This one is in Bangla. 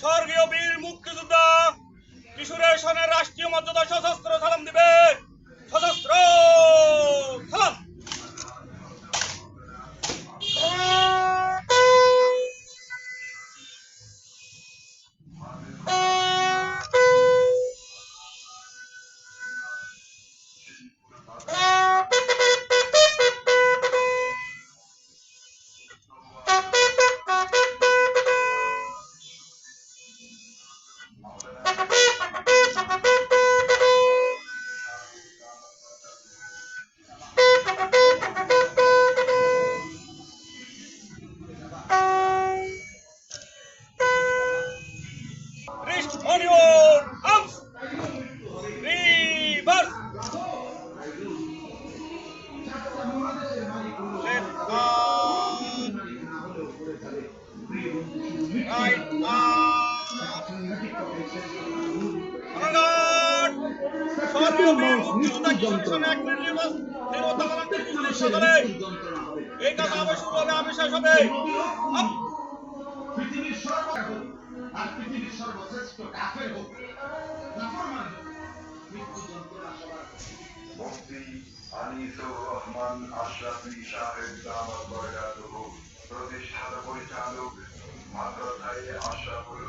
স্বর্গীয় বীর মুক্তিযোদ্ধা কিশোরের সনের রাষ্ট্রীয় মর্যাদা সশস্ত্র সালাম দিবে। On your arms. Reverse. Left arm. Right arm. এই কাজ আবার শুরু হবে আমি শেষ হবে। পৃথিবীর সর্বকাফের আর পৃথিবীর সর্বশ্রেষ্ঠ কাফের হোক নাফরমান মৃত্যু যন্ত্রণা সবার মুফতি আনিসুর রহমান আশরাফি সাহেব প্রতিষ্ঠাতা পরিচালক মাদ্রাসায়ে আশরাফুল